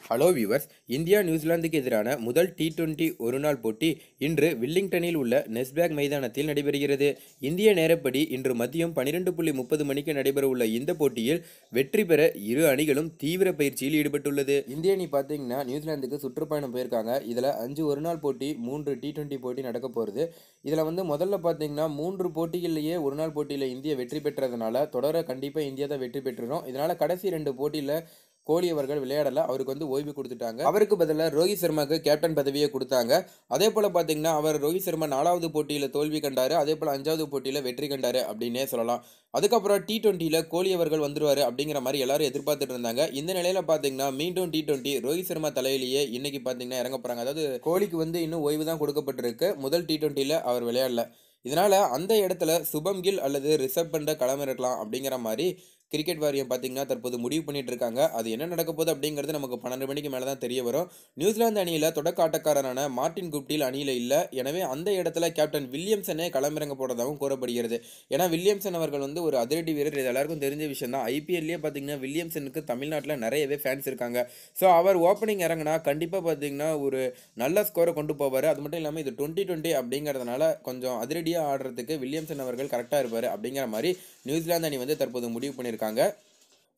Hello viewers India நியூசிலாந்துக்கு எதிரான முதல் டி டுவெண்ட்டி ஒருநாள் போட்டி இன்று வில்லிங்டனில் உள்ள நெஸ்பேக் மைதானத்தில் நடைபெறுகிறது. இந்திய நேரப்படி இன்று மதியம் பன்னிரெண்டு புள்ளி முப்பது மணிக்கு நடைபெறவுள்ள இந்த போட்டியில் வெற்றி பெற இரு அணிகளும் தீவிர பயிற்சியில் ஈடுபட்டுள்ளது. இந்திய அணி பார்த்தீங்கன்னா நியூசிலாந்துக்கு சுற்றுப்பயணம் போயிருக்காங்க. இதில் அஞ்சு ஒருநாள் போட்டி மூன்று டி டுவெண்ட்டி போட்டி நடக்க போகிறது இதில் வந்து முதல்ல பார்த்தீங்கன்னா மூன்று போட்டிகள்லேயே ஒரு நாள் போட்டியில் இந்தியா வெற்றி பெற்றதுனால தொடர கண்டிப்பாக இந்தியா தான் வெற்றி பெற்றுடும் இதனால் கடைசி ரெண்டு போட்டியில் கோலி அவர்கள் விளையாடல. அவருக்கு வந்து ஓய்வு கொடுத்துட்டாங்க. அவருக்கு பதிலாக ரோஹித் சர்மாக்கு கேப்டன் பதவியை கொடுத்தாங்க. அதே போல் பார்த்தீங்கன்னா அவர் ரோஹித் சர்மா நாலாவது போட்டியில் தோல்வி கண்டார். அதே போல் அஞ்சாவது போட்டியில் வெற்றி கண்டார் அப்படின்னே சொல்லலாம். அதுக்கப்புறம் டி டுவெண்ட்டியில் கோலி அவர்கள் வந்துருவார் அப்படிங்கிற மாதிரி எல்லாரும் எதிர்பார்த்துட்டு இருந்தாங்க. இந்த நிலையில் பார்த்தீங்கன்னா மீண்டும் டி டுவெண்ட்டி ரோஹித் சர்மா தலையிலேயே இன்னைக்கு பார்த்தீங்கன்னா இறங்க போகிறாங்க அதாவது கோலிக்கு வந்து இன்னும் ஓய்வு தான் கொடுக்கப்பட்டிருக்கு. முதல் டி டுவெண்ட்டியில் அவர் விளையாடல. இதனால் அந்த இடத்துல சுபம் கில் அல்லது ரிஷப் பண்ட களமிறக்கலாம் அப்படிங்கிற மாதிரி கிரிக்கெட் வாரியம் பார்த்தீங்கன்னா தற்போது முடிவு பண்ணிட்டு இருக்காங்க அது என்ன நடக்க போகுது அப்படிங்கிறது நமக்கு பன்னெண்டு மணிக்கு மேலே தான் தெரிய வரும். நியூசிலாந்து அணியில் தொடக்க ஆட்டக்காரரான மார்டின் குப்டில் அணியில் இல்லை. எனவே அந்த இடத்துல கேப்டன் வில்லியம்சனே களமிறங்க போகிறதாகவும் கூறப்படுகிறது. ஏன்னா வில்லியம்சன் அவர்கள் வந்து ஒரு அதிரடி வீரர். இது எல்லாருக்கும் தெரிஞ்ச விஷயம் தான். ஐபிஎல்லே பார்த்தீங்கன்னா வில்லியம்சனுக்கு தமிழ்நாட்டில் நிறையவே ஃபேன்ஸ் இருக்காங்க. ஸோ அவர் ஓப்பனிங் இறங்கினா கண்டிப்பாக பார்த்தீங்கன்னா ஒரு நல்ல ஸ்கோரை கொண்டு போவார். அது மட்டும் இல்லாமல் இது டுவெண்ட்டி டுவெண்ட்டி அப்படிங்கிறதுனால கொஞ்சம் அதிரடியாக ஆடுறதுக்கு வில்லியம்சன் அவர்கள் கரெக்டாக இருப்பார் அப்படிங்கிற மாதிரி நியூசிலாந்து அணி வந்து தற்போது முடிவு பண்ணியிருக்காங்க. இருக்காங்க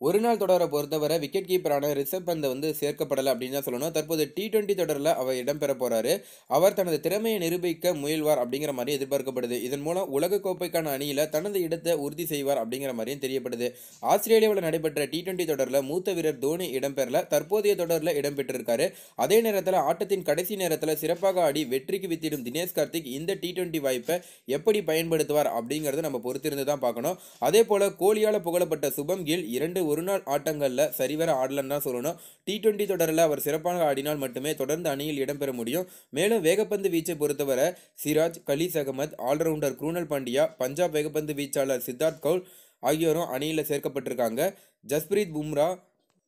ஒரு நாள் தொடரை பொறுத்தவரை விக்கெட் கீப்பரான ரிஷப் பந்த் வந்து சேர்க்கப்படலை அப்படின்னு தான் சொல்லணும். தற்போது டி டுவெண்ட்டி தொடரில் அவர் இடம்பெற போகிறாரு அவர் தனது திறமையை நிரூபிக்க முயல்வார் அப்படிங்கிற மாதிரி எதிர்பார்க்கப்படுது. இதன் மூலம் உலகக்கோப்பைக்கான அணியில் தனது இடத்தை உறுதி செய்வார் அப்படிங்கிற மாதிரியும் தெரியப்படுது. ஆஸ்திரேலியாவில் நடைபெற்ற டி டுவெண்ட்டி தொடரில் மூத்த வீரர் தோனி இடம்பெறல. தற்போதைய தொடரில் இடம்பெற்றிருக்காரு அதே நேரத்தில் ஆட்டத்தின் கடைசி நேரத்தில் சிறப்பாக ஆடி வெற்றிக்கு வித்திடும் தினேஷ் கார்த்திக் இந்த டி டுவெண்ட்டி வாய்ப்பை எப்படி பயன்படுத்துவார் அப்படிங்கிறத நம்ம பொறுத்திருந்து தான் பார்க்கணும். அதே போல கோலியால் புகழப்பட்ட சுபம் கில் இரண்டு ஒரு நாள் ஆட்டங்களில் சரிவர ஆடலன்னு தான் சொல்லணும். டி டுவெண்ட்டி தொடரில் அவர் சிறப்பாக ஆடினால் மட்டுமே தொடர்ந்து அணியில் இடம்பெற முடியும். மேலும் வேகப்பந்து வீச்சை பொறுத்தவரை சிராஜ் கலீஸ் அகமது ஆல்ரவுண்டர் குரூனல் பாண்டியா பஞ்சாப் வேகப்பந்து வீச்சாளர் சித்தார்த் கவுல் ஆகியோரும் அணியில் சேர்க்கப்பட்டிருக்காங்க. ஜஸ்பிரீத் பும்ரா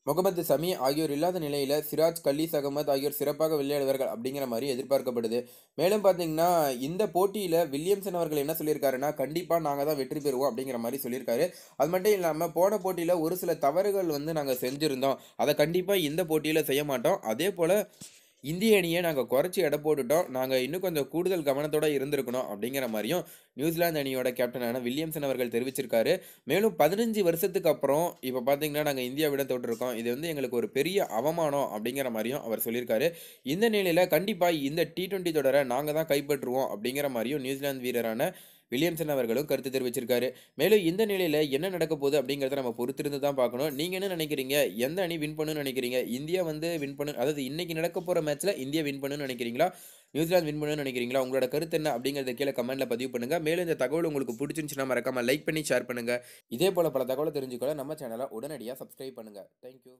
முகமது சமி ஆகியோர் இல்லாத நிலையில் சிராஜ் கல்லீஸ் அகமது ஆகியோர் சிறப்பாக விளையாடுவார்கள் அப்படிங்கிற மாதிரி எதிர்பார்க்கப்படுது. மேலும் பார்த்தீங்கன்னா இந்த போட்டியில் வில்லியம்சன் அவர்கள் என்ன சொல்லியிருக்காருன்னா கண்டிப்பாக நாங்கள் தான் வெற்றி பெறுவோம் அப்படிங்கிற மாதிரி சொல்லியிருக்காரு. அது மட்டும் இல்லாமல் போன போட்டியில் ஒரு சில தவறுகள் வந்து நாங்கள் செஞ்சுருந்தோம். அதை கண்டிப்பாக இந்த போட்டியில் செய்ய மாட்டோம். அதே போல் இந்திய அணியை நாங்கள் குறைச்சி எடை போட்டுட்டோம். நாங்கள் இன்னும் கொஞ்சம் கூடுதல் கவனத்தோடு இருந்திருக்கணும் அப்படிங்கிற மாதிரியும் நியூசிலாந்து அணியோட கேப்டனான வில்லியம்சன் அவர்கள் தெரிவிச்சிருக்காரு. மேலும் பதினஞ்சு வருஷத்துக்கு அப்புறம் இப்போ பார்த்தீங்கன்னா நாங்கள் இந்தியாவிடம் தொட்டிருக்கோம். இது வந்து எங்களுக்கு ஒரு பெரிய அவமானம் அப்படிங்கிற மாதிரியும் அவர் சொல்லியிருக்காரு. இந்த நிலையில் கண்டிப்பாக இந்த டி டுவெண்ட்டி தொடரை நாங்கள் தான் கைப்பற்றுவோம் அப்படிங்கிற மாதிரியும் நியூசிலாந்து வீரரான வில்லியம்சன் அவர்களும் கருத்து தெரிவிச்சிருக்காரு. மேலும் இந்த நிலையில் என்ன நடக்க போகுது அப்படிங்கிறத நம்ம பொறுத்திருந்து தான் பார்க்கணும். நீங்கள் என்ன நினைக்கிறீங்க? எந்த அணி வின் பண்ணுன்னு நினைக்கிறீங்க? இந்தியா வந்து வின் பண்ணு அதாவது இன்னைக்கு நடக்க போகிற மேட்ச்சில் இந்தியா வின் பண்ணுன்னு நினைக்கிறீங்களா? நியூசிலாந்து வின் பண்ணுன்னு நினைக்கிறீங்களா? உங்களோட கருத்து என்ன அப்படிங்கிறத கீழே கமெண்ட்டில் பதிவு பண்ணுங்க. மேலும் இந்த தகவல் உங்களுக்கு பிடிச்சிருந்துச்சுன்னா மறக்காம லைக் பண்ணி ஷேர் பண்ணுங்க. இதே போல பல தகவலை தெரிஞ்சுக்கொள்ள நம்ம சேனலை உடனடியாக சப்ஸ்கிரைப் பண்ணுங்க. தேங்க்யூ